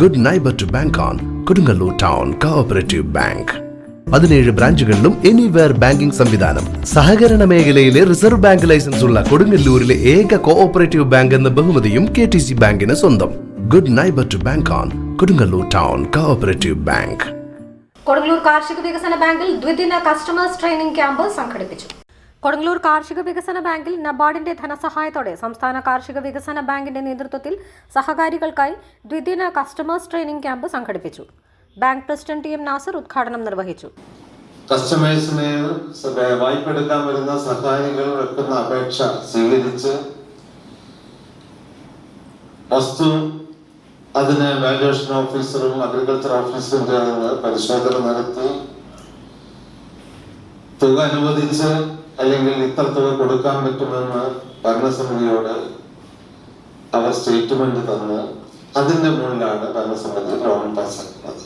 Good neighbour to bank on Kodungallur town cooperative bank പതിനേഴ് ബ്രാഞ്ചുകളിലും anywhere banking സംവിധാനം. സഹകരണ മേഖലയിലെ റിസർവ് ബാങ്ക് ലൈസൻസ് ഉള്ള കൊടുങ്ങല്ലൂരിലെ ഏക കോഓപ്പറേറ്റീവ് ബാങ്ക് എന്ന ബഹുമതിയും കെ ടി സി ബാങ്കിന് സ്വന്തം. Good neighbour to bank on Kodungallur town cooperative bank Kodungallur കാർഷിക വികസന ബാങ്കിൽ ദ്വിദിന കസ്റ്റമേഴ്സ് ട്രെയിനിംഗ് ക്യാമ്പ് സംഘടിപ്പിച്ചു. കൊടുങ്ങല്ലൂർ കാർഷിക വികസന ബാങ്കിൽ നബാർഡിന്റെ ധനസഹായത്തോടെ സംസ്ഥാന കാർഷിക വികസന ബാങ്കിന്റെ നേതൃത്വത്തിൽ സഹകാരികൾക്കായി ദ്വിദിന കസ്റ്റമേഴ്സ് ട്രെയിനിംഗ് ക്യാമ്പ് സംഘടിപ്പിച്ചു. Bank president T M Nasar ഉദ്ഘാടനം നിർവഹിച്ചു. കസ്റ്റമേഴ്സിന് വായ്പ എടുക്കാൻ വരുന്ന സഹായികൾ അപേക്ഷ സ്വീകരിച്ച് വസ്തു അതിന് വാല്യുവേഷൻ ഓഫീസറും അഗ്രികൾച്ചർ ഓഫീസറും ചേർന്ന് പരിശോധന നടത്തി. തുക അനുവദിച്ച് അല്ലെങ്കിൽ ഇത്ര തുക കൊടുക്കാൻ പറ്റുമെന്ന് ഭരണസമിതിയോട് അവർ സ്റ്റേറ്റ്മെന്റ് തന്ന് അതിന്റെ മുകളിലാണ് ഭരണസമിതി ലോൺ പാസ്സാക്കുന്നത്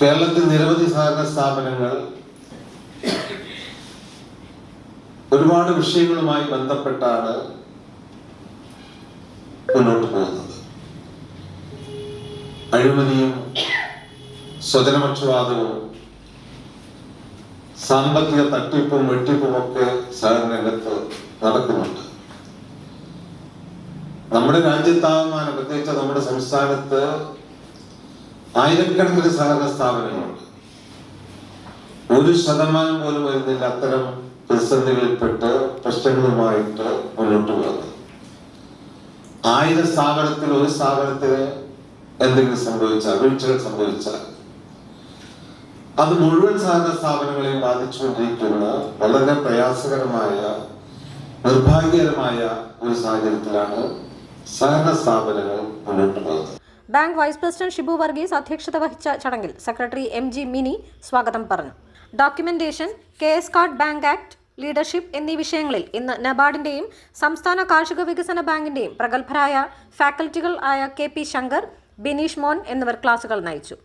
കേരളത്തിൽ നിരവധി സഹകരണ സ്ഥാപനങ്ങൾ ഒരുപാട് വിഷയങ്ങളുമായി ബന്ധപ്പെട്ടാണ് മുന്നോട്ട് പോകുന്നത്. അഴിമതിയും സ്വജനപക്ഷപാതവും സാമ്പത്തിക തട്ടിപ്പും വെട്ടിപ്പും ഒക്കെ സഹകരണ നടക്കുന്നുണ്ട്. നമ്മുടെ രാജ്യത്താകമാനം പ്രത്യേകിച്ച് നമ്മുടെ സംസ്ഥാനത്ത് ആയിരക്കണക്കിന് സഹകരണ സ്ഥാപനങ്ങളുണ്ട്. ഒരു ശതമാനം പോലും വരുന്നില്ല അത്തരം പ്രതിസന്ധികളിൽപ്പെട്ട് പ്രശ്നങ്ങളുമായിട്ട് മുന്നോട്ട് പോകുന്നത്. ആയിരം സ്ഥാപനത്തിൽ ഒരു സ്ഥാപനത്തിന് എന്തെങ്കിലും സംഭവിച്ചാൽ വീഴ്ചകൾ സംഭവിച്ചാൽ അത് മുഴുവൻ സഹകരണ സ്ഥാപനങ്ങളെയും ബാധിച്ചുകൊണ്ടിരിക്കുന്ന വളരെ പ്രയാസകരമായ നിർഭാഗ്യകരമായ ഒരു സാഹചര്യത്തിലാണ് സഹകരണ സ്ഥാപനങ്ങൾ മുന്നോട്ട് പോകുന്നത് bank vice president Shibu Varghese അധ്യക്ഷത വഹിച്ച ചടങ്ങിൽ സെക്രട്ടറി എം ജി മിനി സ്വാഗതം പറഞ്ഞു. Documentation K S card bank act leadership എന്നീ വിഷയങ്ങളിൽ ഇന്ന് നബാർഡിന്റെയും സംസ്ഥാന കാർഷിക വികസന ബാങ്കിന്റെയും പ്രഗത്ഭരായ ഫാക്കൽറ്റികൾ ആയ കെ പി ശങ്കർ ബിനീഷ് മോൻ എന്നിവർ ക്ലാസുകൾ നയിച്ചു.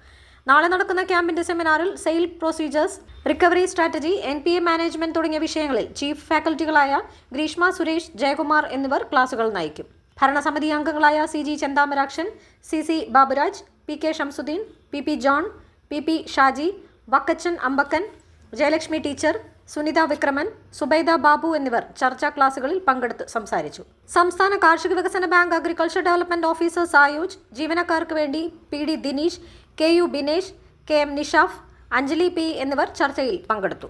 നാളെ നടക്കുന്ന ക്യാമ്പിന്റെ സെമിനാറിൽ sale procedures recovery strategy N P A management തുടങ്ങിയ വിഷയങ്ങളിൽ ചീഫ് ഫാക്കൽറ്റികളായ ഗ്രീഷ്മ സുരേഷ് ജയകുമാർ എന്നിവർ ക്ലാസുകൾ നയിക്കും. ഭരണസമിതി അംഗങ്ങളായ C G Chanthamarakshan C C Baburaj P K Shamsuddin P P John P P Shaji Vakkachan Ambakkan Jayalakshmi teacher Sunitha Vikraman Subaida Babu എന്നിവർ ചർച്ചാ ക്ലാസുകളിൽ പങ്കെടുത്ത് സംസാരിച്ചു. സംസ്ഥാന കാർഷിക വികസന bank agriculture development officer Sayooj ജീവനക്കാർക്ക് വേണ്ടി P D Dineesh K U Binesh K M Nishaf Anjali P എന്നിവർ ചർച്ചയിൽ പങ്കെടുത്തു.